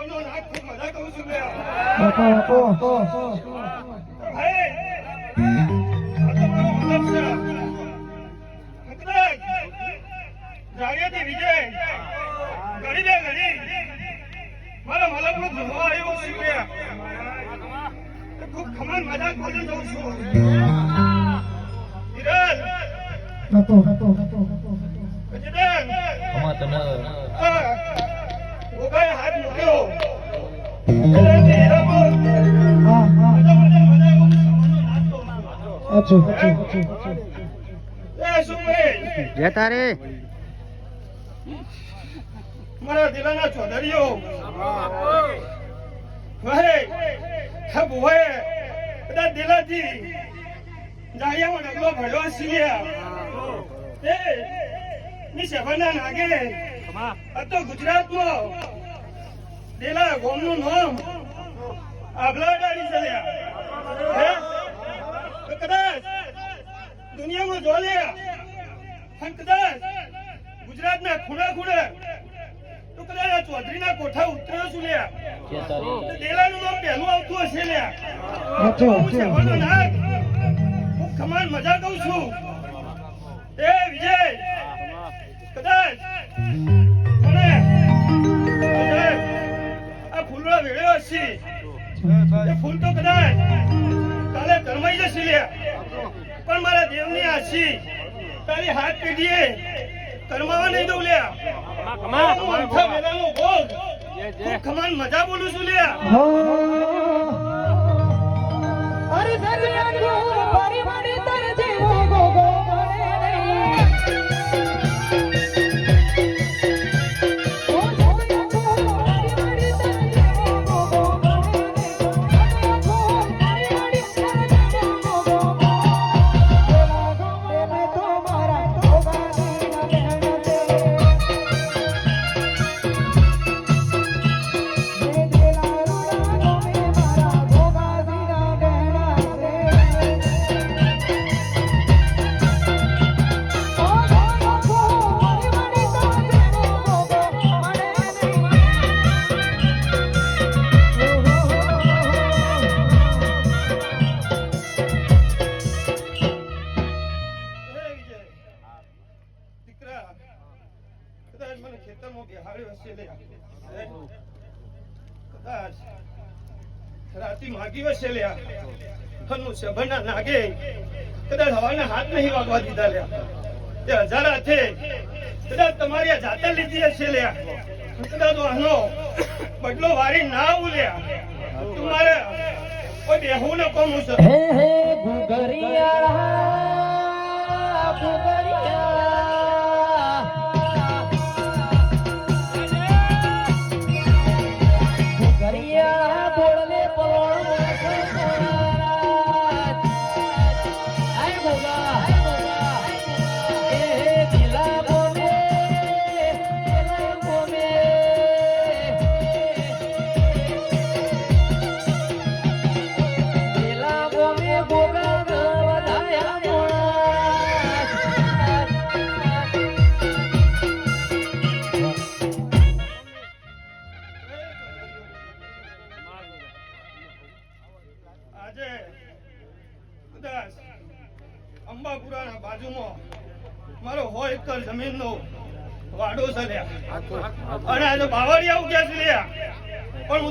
સગોનો નાક ખૂબ મજા કહું છું બે બાપો બાપો. હે આ તો મારો મતલબ છે. કદાચ જાગ્યાથી વિજય. ઘડી દે ઘડી. મારા મલકનો ધુમા આવ્યો છે બે ખૂબ ખમણ મજા ખોલી દઉં છું. ધીરજ. બાપો. બાપો બાપો બાપો ગજેન્દ્ર અમા ઊભા હાથ મૂક્યો જય તારે. મારા દિલાના ચૌધરીઓ. વહે ખબ હોય બધા દિલાથી જાળિયામાં ડગલો ભર્યો છીએ એ ની સભાના નાગે આ તો ગુજરાતમાં દિલા ગોમનું નામ આભલાડાડી ચાલ્યા. કદાચ દુનિયામાં જોલ્યા અને કદાચ ગુજરાતના ખૂણા ખૂણે તો કદાચ આ ચૌધરીના કોઠા ઉતર્યો છું લ્યા? દેલાનું નામ પહેલું આવતું હશે લ્યા. હું સેવાનો નાગ હું ખમાન મજા કહું છું. એ વિજય કદાચ આ ફૂલડો વેળ્યો હશે. એ ફૂલ તો કદાચ કાલે કરમાઈ જશે લે પણ મારા દેવની આશી તારી હાથ પેઢીએ કરમાવા નહીં દઉં લ્યા. અંથા વેલાનો ભોગ હું ખમાન મજા બોલું છું લ્યા. અરે સભરના નાગે કદાચ હવાના હાથ નહીં વાગવા દીધા લ્યા. તે હજારા છે. કદાચ તમારી આ જાતે લીધી હશે લે કદાચ આનો બદલો વારી ના આવું લે તમારે કોઈ બેહું ન કોમું છે. હે હે ગુગરિયા ગુગરિયા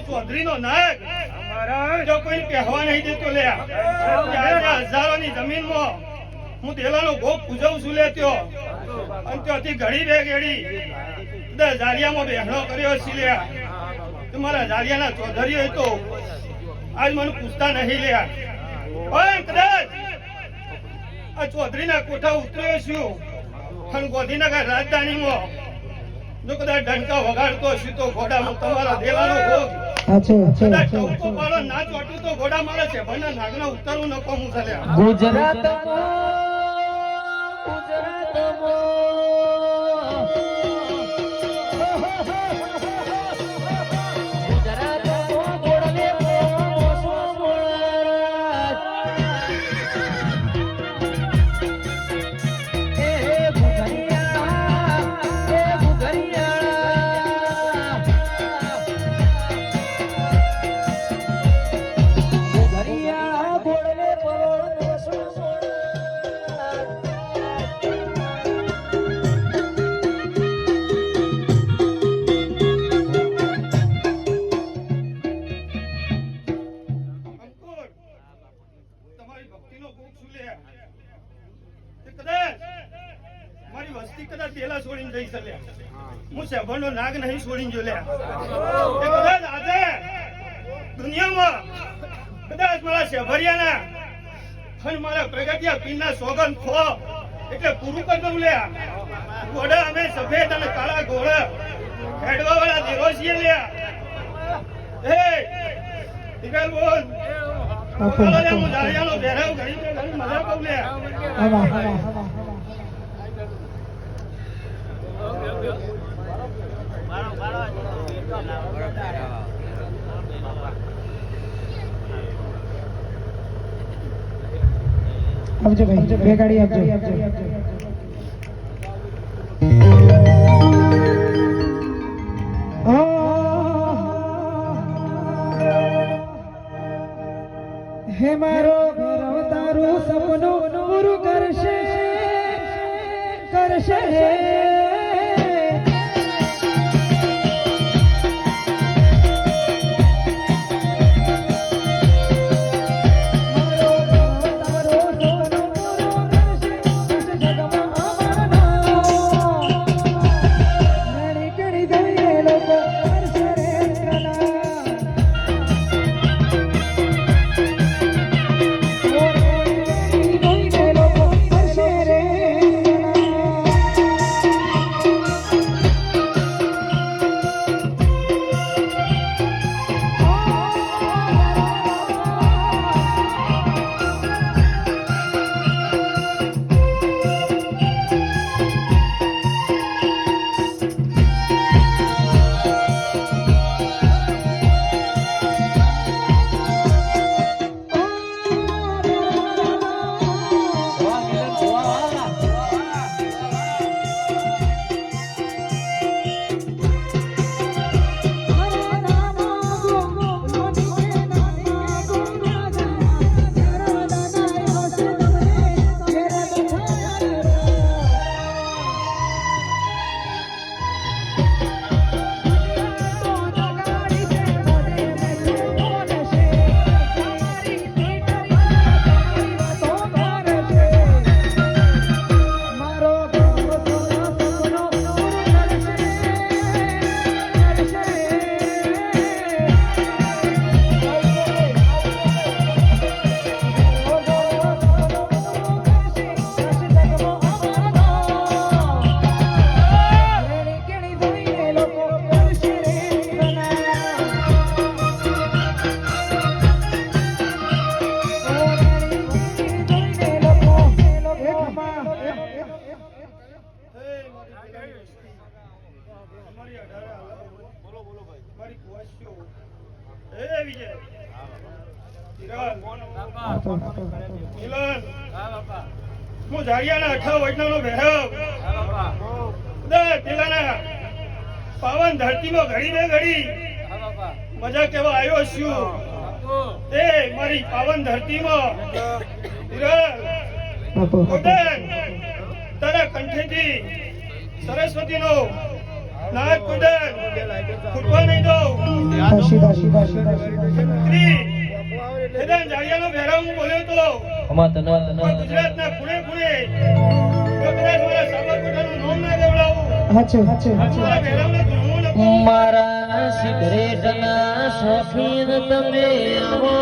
ચૌધરીનો નાગ જો કોઈ કહેવા નહીં દેતો લે હજારોની જમીનમાં હું દેલાનો ભોગ પૂજવું છું લે ત્યો. અને ત્યાંથી ઘડી બે ગેડી બધા જાલિયામાં બેહણો કર્યો છે લ્યા તમારા જાલિયાના ચૌધરીઓ તો આજ મને પૂછતા નહીં લ્યા પણ કદાચ આ ચૌધરીના કોઠા ઉતર્યો છું. અને ગોધીનગર રાજધાનીમાં જો કદાચ ડંકા વગાડતો છું તો ઘોડામાં તમારા દેવાનો ભોગ અચ્છા કદાચ નાગ નહીં છોડીને જો લ્યા કદાચ આજે દુનિયામાં કદાચ મારા શેભરિયાના અને મારા પ્રગતિયા પીના સોગન ખો. એટલે પૂરું કરી દઉં લ્યા ઘોડા અમે સફેદ અને કાળા ઘોડા ખેડવા વાળા દેવો છીએ લ્યા હે ટીકલ બોલ હું દાળિયાનો બેરાવ ઘડી ઘડી મજા કહું લ્યા આવજો ભાઈ બે ગાડી આપજો. અમારી અઢારે હાલો. મારી કુવાસીઓ. એ વિજય હું ઝાડિયાના અઠા વૈષ્ણવનો ભૈરવ. પેલાના પાવન ધરતીમાં ઘડી ને ઘડી. મજા કેવા આવ્યો છું. એ મારી પાવન ધરતીમાં. તારા કંઠેથી સરસ્વતીનો નાદ કુંડન ફૂટવા નહીં દઉં સ્ત્રી ખેદાન જાડિયાનો ભેરવ હું બોલ્યો તો. ગુજરાતના ખૂણે ખૂણે કદાચ મારા સાબરકાંઠાનું નામ ના દેવડાવું. મારા સિગરેટના શોખીન તમે આવો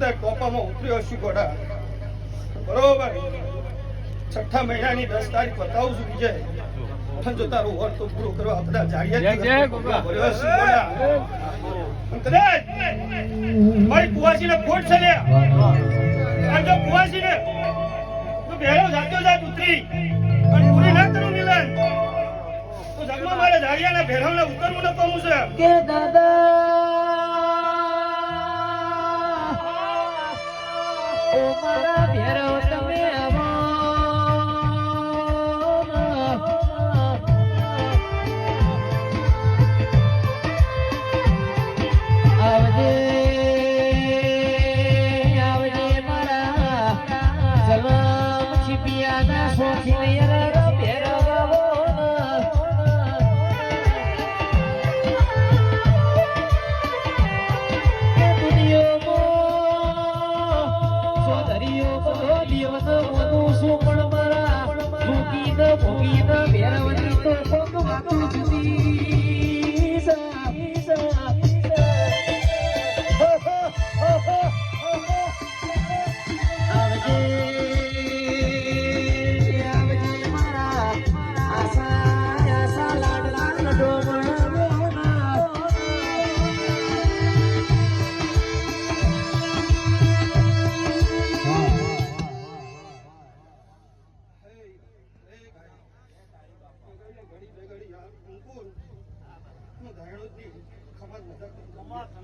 જાત ઉતર્યો છું ગોડા. બરોબર. છઠ્ઠા મહિનાની દસ તારીખ બતાવું છું વિજય. પણ જો તારું વર્ત પૂરું કરવા આપણા જાડિયા ભર્યો છે ગોડા. કદાચ મારી કુવાસીને ખોટ છે લ્યા આ જો કુવાસીને તું જાત્યો જાત ઉતરી. પણ પૂરી ના કરું મિલન તો જગમાં મારે જાડિયાના ભેરાવને ઉતરવું ન પામું છે. કે દાદા મારા ભેરવ તમે આવો.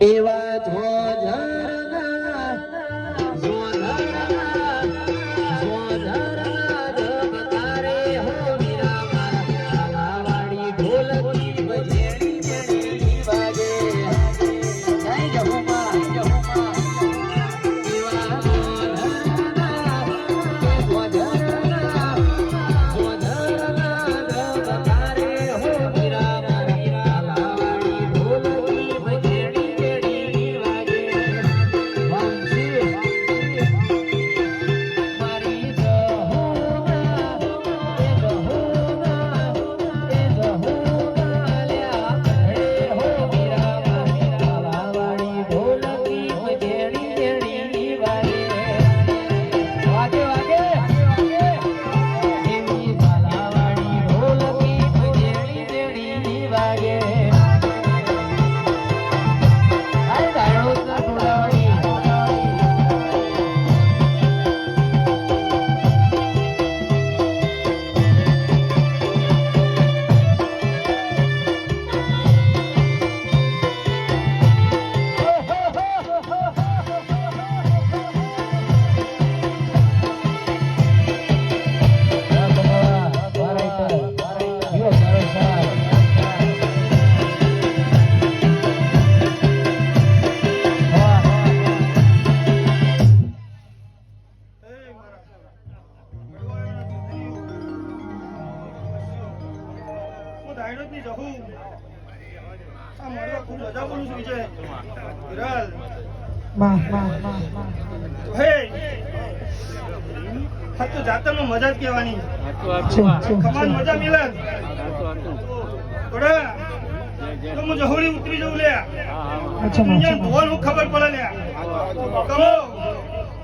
એવા જોધરના ಒಳಗೆ હે. હા તો જાતરમાં મજા જ કહેવાની. ખમાન મજા મિલન હું જહોરી ઉતરી જઉં લે. અહીંયા ધોવાનું ખબર પડે લે. કમો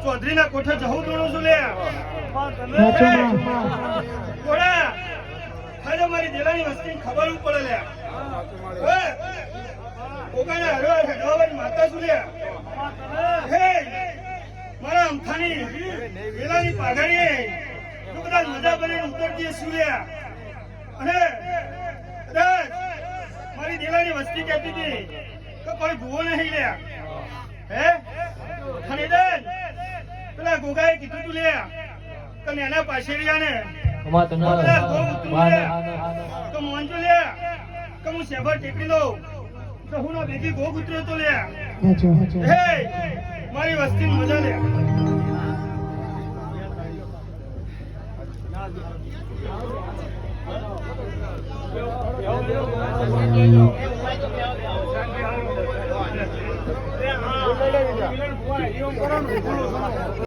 ચૌધરીના કોઠે જવું દોડું છું લે. થોડા ખાલી મારી દેલાની વસ્તી ખબર પડે લે. ઓગાના હરવા હેડવાની માતા લે હે મારા અમથાની વેલાની પાઘડીએ તું કદાચ મજા બની ઉતરતી સૂર્યા અને કદાચ મારી દેવાની વસ્તી કહેતી હતી કે કોઈ ભૂવો નહીં લ્યા. હે? ખરીદન પેલા ગોગાએ કીધું તું લ્યા પાછેરિયાને પેલા ગો ઉતરું લ્યા. તો મોંજો લ્યા કે હું શેભર ટેકડી લઉં? તો હું ના ભેગી ભોગ ઉતર્યો તો લ્યા હે મારી વસ્તી મજા લે.